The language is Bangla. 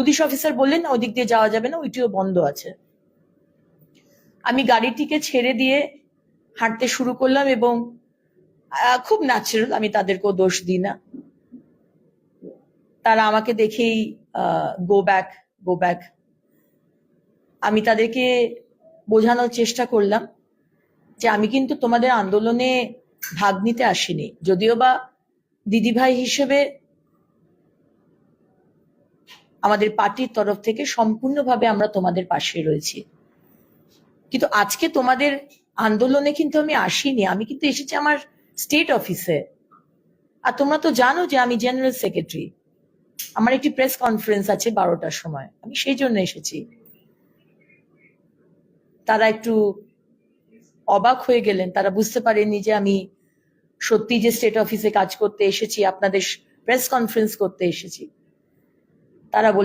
পুলিশ অফিসার বললেন, না, ওদিক দিয়ে যাওয়া যাবে না, ওইটিও বন্ধ আছে। আমি গাড়িটিকে ছেড়ে দিয়ে হাঁটতে শুরু করলাম এবং খুব ন্যাচারাল আমি তাদেরকেও দোষ দিই না। তারা আমাকে দেখেই গো ব্যাক গো ব্যাক আমি তাদেরকে বোঝানোর চেষ্টা করলাম যে আমি কিন্তু তোমাদের আন্দোলনে ভাগ নিতে আসিনি। যদিও বা দিদিভাই হিসেবে আমাদের পার্টির তরফ থেকে সম্পূর্ণভাবে আমরা তোমাদের পাশে রয়েছি। কিন্তু আজকে তোমাদের আন্দোলনে কিন্তু আমি আসিনি। আমি কিন্তু এসেছি আমার স্টেট অফিসে। আর তোমরা তো জানো যে আমি জেনারেল সেক্রেটারি। আমার একটি প্রেস কনফারেন্স আছে বারোটার সময়। আমি সেই জন্য এসেছি। তারা একটু অবাক হয়ে গেলেন। তারা বুঝতে পারেননি যে আমি সত্যি যে স্টেট অফিসে কাজ করতে এসেছি, আপনাদের প্রেস কনফারেন্স করতে এসেছি। তারা বললেন